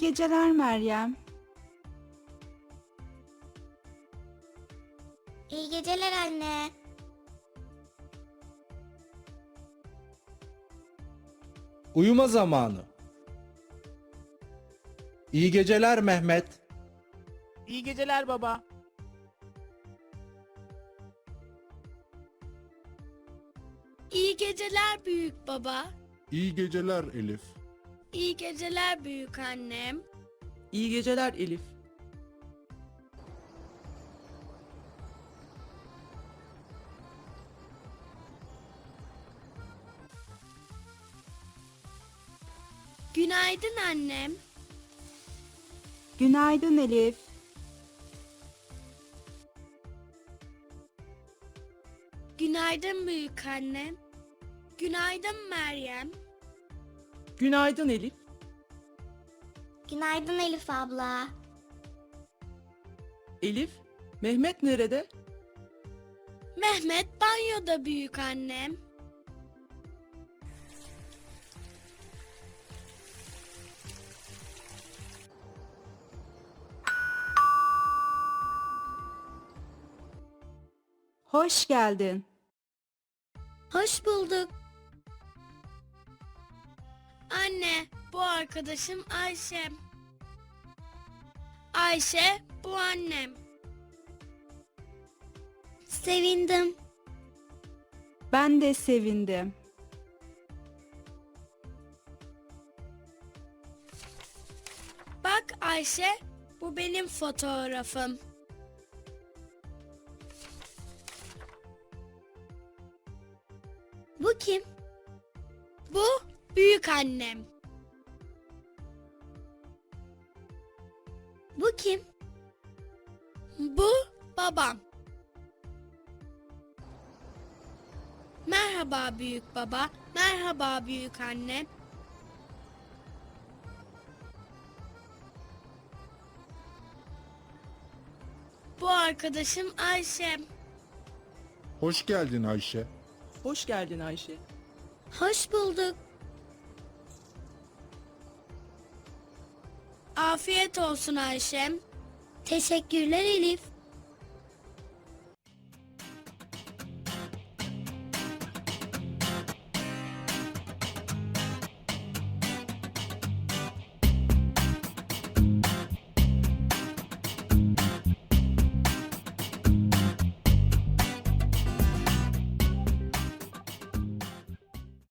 geceler Meryem. İyi geceler anne. Uyuma zamanı. İyi geceler Mehmet. İyi geceler baba. İyi geceler büyük baba. İyi geceler Elif. İyi geceler büyük annem. İyi geceler Elif. Günaydın annem. Günaydın Elif. Günaydın büyük annem. Günaydın Meryem. Günaydın Elif. Günaydın Elif abla. Elif, Mehmet nerede? Mehmet banyoda büyük annem. Hoş geldin. Hoş bulduk. Anne, bu arkadaşım Ayşe. Ayşe, bu annem. Sevindim. Ben de sevindim. Bak Ayşe, bu benim fotoğrafım. Bu kim? Bu büyük annem. Bu kim? Bu babam. Merhaba büyük baba. Merhaba büyük anne. Bu arkadaşım Ayşem. Hoş geldin Ayşe. Hoş geldin Ayşe. Hoş bulduk. Afiyet olsun Ayşem. Teşekkürler Elif.